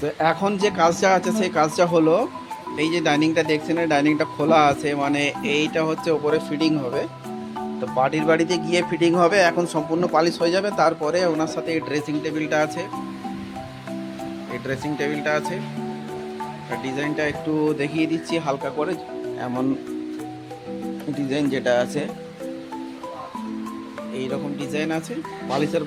তো এখন যে কাজটা আছে, সেই কাজটা হলো, এই যে ডাইনিংটা দেখছেন ডাইনিংটা খোলা আছে মানে এইটা হচ্ছে ওপরে ফিটিং হবে। তো পার্টির বাড়িতে গিয়ে ফিটিং হবে, এখন সম্পূর্ণ পালিশ হয়ে যাবে, তারপরে ওনার সাথে এই ড্রেসিং টেবিলটা আছে। এই ড্রেসিং টেবিলটা আছে। ডিজাইনটা একটু দেখিয়ে দিচ্ছি হালকা করে, এমন ডিজাইন যেটা আছে। এই রকম ডিজাইন আছে, পালিশের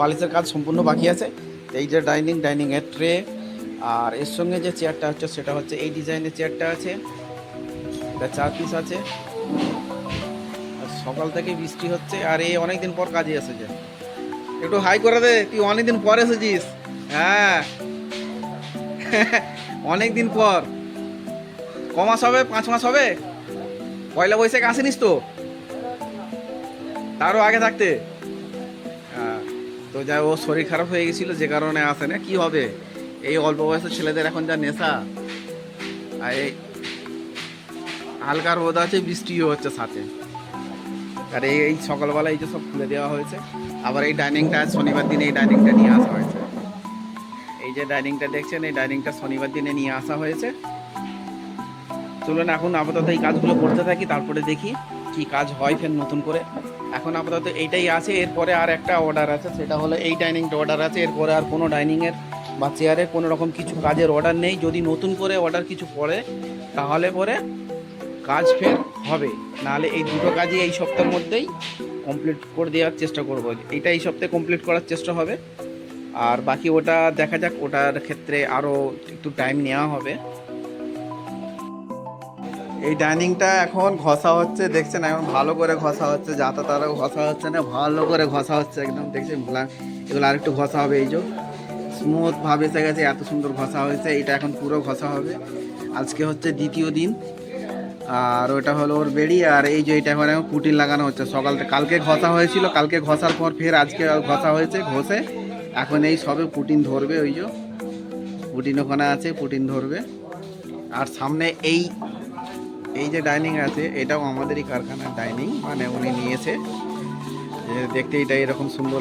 পালিশের কাজ সম্পূর্ণ বাকি আছে। এই যে ডাইনিং ডাইনিং এর ট্রে আর এর সঙ্গে যে চেয়ারটা হচ্ছে সেটা হচ্ছে এই ডিজাইনের চেয়ারটা আছে। এটা চার পিস আছে। সকাল থেকে বৃষ্টি হচ্ছে, আর এই অনেকদিন পর কাজে এসেছে। একটু হাই করে দে, তুই অনেকদিন পর এসেছিস। হ্যাঁ। অনেকদিন পর। ক মাস হবে? পাঁচ মাস হবে? পয়লা বৈশাখ আসেনিস তো? তারও আগে থাকতে। তো যা ও শরীর খারাপ হয়ে গেছিল, যে কারণে আসে না। কি হবে? এই অল্প বয়সের ছেলেদের এখন যা নেশা। আর এই হালকা রোদ আছে, বৃষ্টিও হচ্ছে সাথে। আর এই এই সকালবেলা এই যে সব খুলে দেওয়া হয়েছে, আবার এই ডাইনিংটা শনিবার দিনে এই ডাইনিংটা নিয়ে আসা হয়েছে। এই যে ডাইনিংটা দেখছেন, এই ডাইনিংটা শনিবার দিনে নিয়ে আসা হয়েছে। চলুন এখন আপাতত এই কাজগুলো করতে থাকি, তারপরে দেখি কি কাজ হয় ফের নতুন করে। এখন আপাতত এইটাই আছে, এরপরে আর একটা অর্ডার আছে, সেটা হলো এই ডাইনিংটা অর্ডার আছে, এরপরে আর কোনো ডাইনিংয়ের বা চেয়ারের কোনো রকম কিছু কাজের অর্ডার নেই। যদি নতুন করে অর্ডার কিছু পড়ে, তাহলে পরে কাজ ফের হবে। নাহলে এই দুটো কাজই এই সপ্তাহের মধ্যেই কমপ্লিট করে দেওয়ার চেষ্টা করব। এইটা এই সপ্তাহে কমপ্লিট করার চেষ্টা হবে। আর বাকি ওটা দেখা যাক, ওটার ক্ষেত্রে আরও একটু টাইম নেওয়া হবে। এই ডাইনিংটা এখন ঘষা হচ্ছে, দেখছেন? এখন ভালো করে ঘষা হচ্ছে যাতা তারা ঘষা হচ্ছে না, ভালো করে ঘষা হচ্ছে একদম, দেখছেন? এগুলো আরেকটু ঘষা হবে, এই যে। স্মুথ ভাবে এসে গেছে, এত সুন্দর ঘষা হয়েছে, এটা এখন পুরো ঘষা হবে। আজকে হচ্ছে দ্বিতীয় দিন, আর ওটা হলো ওর বেড়ি, আর এই যে এটা এখন কুটির লাগানো হচ্ছে। সকাল থেকে কালকে ঘষা হয়েছিল, কালকে ঘষার পর ফের আজকে ঘষা হয়েছে, ঘষে। এখন এই সবে পুটিন ধরবে, ওই যে। পুটিন ওখানে আছে, পুটিন ধরবে। আর সামনে এই এই যে ডাইনিং আছে, এটাও আমাদেরই কারখানার ডাইনিং মানে উনি নিয়েছে। দেখতে এটা এরকম সুন্দর।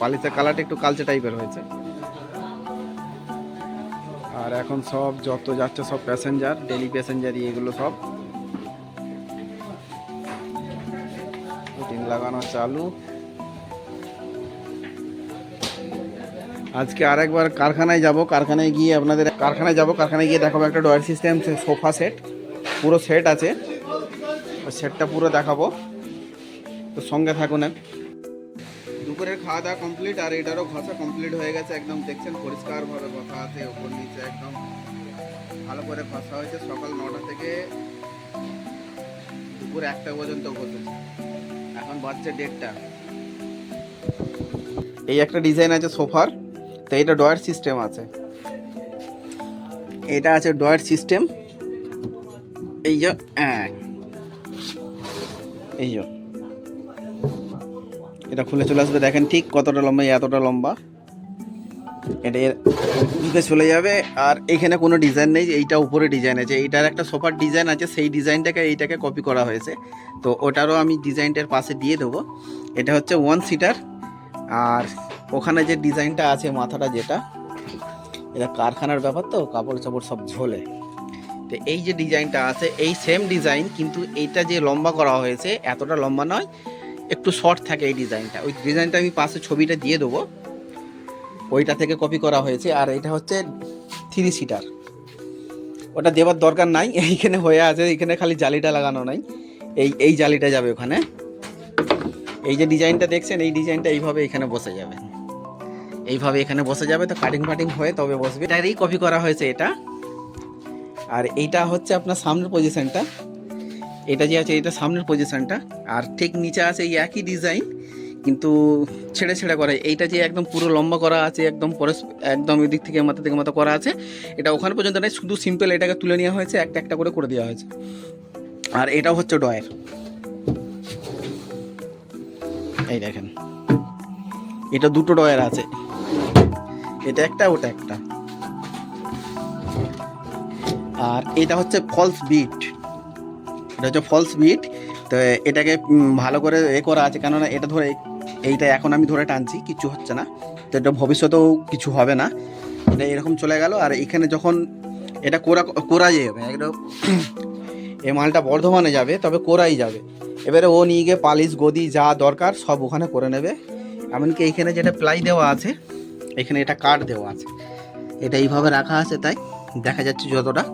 পালিশের কালারটা একটু কালচে টাইপের হয়েছে। আর এখন সব যত যাচ্ছে সব প্যাসেঞ্জার ডেলি প্যাসেঞ্জারই এগুলো সব। লাগানো চালু। আজকে আরেকবার কারখানায় যাব, কারখানায় গিয়ে আপনাদের কারখানায় যাব, কারখানায় গিয়ে দেখাবো একটা ডয়ার সিস্টেম সোফা সেট পুরো সেট আছে। সেটটা পুরো দেখাবো। তো সঙ্গে থাকুন দুপুরের খাওয়া দাওয়া কমপ্লিট আর এটারও ঘষা কমপ্লিট হয়ে গেছে একদম। দেখছেন পরিষ্কারভাবে ঘষা আছে, ওপর নিচে একদম ভালো করে ঘষা হয়েছে। সকাল নটা থেকে দুপুর একটা পর্যন্ত ঘষেছে। এখন বাজছে ডেটটা এই একটা ডিজাইন আছে সোফার। তো এটা ডয়ার সিস্টেম আছে। এটা আছে ডয়ার সিস্টেম এই যে এই যে। এটা খুলে চলে আসবে, দেখেন ঠিক কতটা লম্বা এতটা লম্বা। এটা এর দিকে চলে যাবে, আর এখানে কোনো ডিজাইন নেই, এইটা উপরে ডিজাইন আছে। এইটার একটা সোফার ডিজাইন আছে, সেই ডিজাইনটাকে এইটাকে কপি করা হয়েছে। তো ওটারও আমি ডিজাইনটার পাশে দিয়ে দেবো। এটা হচ্ছে ওয়ান সিটার আর ওখানে যে ডিজাইনটা আছে মাথাটা যেটা, এটা কারখানার ব্যাপার তো কাপড় চাপড় সব ঝোলে। তো এই যে ডিজাইনটা আছে, এই সেম ডিজাইন কিন্তু এইটা যে লম্বা করা হয়েছে, এতটা লম্বা নয়, একটু শর্ট থাকে এই ডিজাইনটা ওই ডিজাইনটা আমি পাশে ছবিটা দিয়ে দেবো। ওইটা থেকে কপি করা হয়েছে, আর এটা হচ্ছে থ্রি সিটার ওটা দেওয়ার দরকার নাই, এইখানে হয়ে আছে, এইখানে খালি জালিটা লাগানো নাই। এই এই জালিটা যাবে ওখানে। এই যে ডিজাইনটা দেখছেন, এই ডিজাইনটা এইভাবে এখানে বসে যাবে। এইভাবে এখানে বসে যাবে, তো কাটিং ফাটিং হয়ে তবে বসবে। এটারই কপি করা হয়েছে এটা। আর এইটা হচ্ছে আপনার সামনের পজিশনটা এটা যে আছে, এটা সামনের পজিশনটা আর ঠিক নিচে আছে এই একই ডিজাইন কিন্তু ছেড়ে ছেড়ে করা। এইটা যে একদম পুরো লম্বা করা আছে, একদম পরস একদম এদিক থেকে মাথা থেকে মাথা করা আছে, এটা ওখানে পর্যন্ত নয়, শুধু সিম্পল এটাকে তুলে নেওয়া হয়েছে, একটা একটা করে করে দেওয়া হয়েছে। আর এটাও হচ্ছে ডয়ের এই দেখেন, এটা দুটো ডয়ার আছে। এটা একটা, ওটা একটা। আর এটা হচ্ছে ফলস বিট এটা হচ্ছে ফলস বিট তো এটাকে ভালো করে এ করা আছে, কেননা এটা ধরে, এইটা এখন আমি ধরে টানছি কিছু হচ্ছে না। তো এটা ভবিষ্যতেও কিছু হবে না। এটা এরকম চলে গেল, আর এখানে যখন এটা কোরা কোরা যাবে, একদম এই মালটা বর্ধমানে যাবে, তবে কোরাই যাবে। এবারে ও নিয়ে গিয়ে পালিশ, গদি, যা দরকার, সব ওখানে করে নেবে। এমনকি এইখানে যেটা প্লাই দেওয়া আছে, এখানে এটা কাঠ দেওয়া আছে। এটা এইভাবে রাখা আছে, তাই দেখা যাচ্ছে যতটা।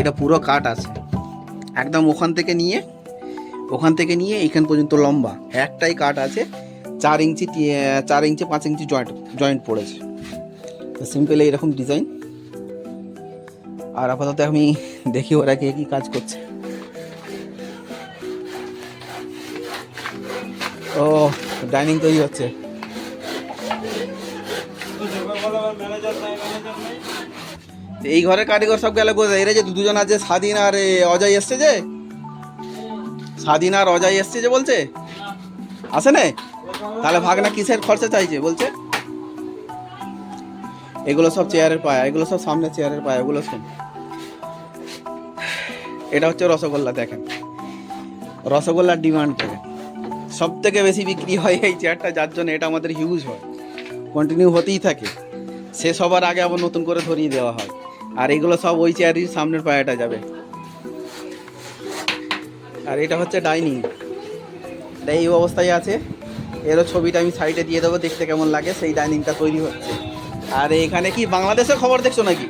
এটা পুরো কাঠ আছে। একদম ওখান থেকে নিয়ে, ওখান থেকে নিয়ে এখান পর্যন্ত লম্বা। একটাই কাঠ আছে, চার ইঞ্চি চার ইঞ্চি, পাঁচ ইঞ্চি জয়েন্ট জয়েন্ট পড়েছে। সিম্পল এইরকম ডিজাইন আর আপাতত আমি দেখি ওরা কে কী কাজ করছে। ও ডাইনিং তৈরি হচ্ছে। এই ঘরের কারিগর সব গেলে কোথায়? এরা যে দুজন আছে, স্বাধীন আর অজয় এসছে যে? স্বাধীন আর অজয় এসছে যে বলছে? আসে নাই? তাহলে ভাগনা কিসের খরচা চাইছে বলছে? এগুলো সব চেয়ারের পায়া, এগুলো সব সামনে চেয়ারের পায়া, এগুলো শোন। এটা হচ্ছে রসগোল্লা, দেখেন। রসগোল্লার ডিমান্ড দেখেন সব থেকে বেশি বিক্রি হয় এই চেয়ারটা, যার জন্য এটা আমাদের হিউজ হয়। কন্টিনিউ হতেই থাকে। সে সবার আগে আবার নতুন করে ধরিয়ে দেওয়া হয়। আর এগুলো সব ওই চেয়ারই সামনের পায়াটা যাবে। আর এটা হচ্ছে ডাইনিং। এটা এই অবস্থায় আছে। এরও ছবিটা আমি সাইডে দিয়ে দেবো, দেখতে কেমন লাগে। সেই ডাইনিংটা তৈরি হচ্ছে। আর এখানে কি বাংলাদেশের খবর দেখছ নাকি?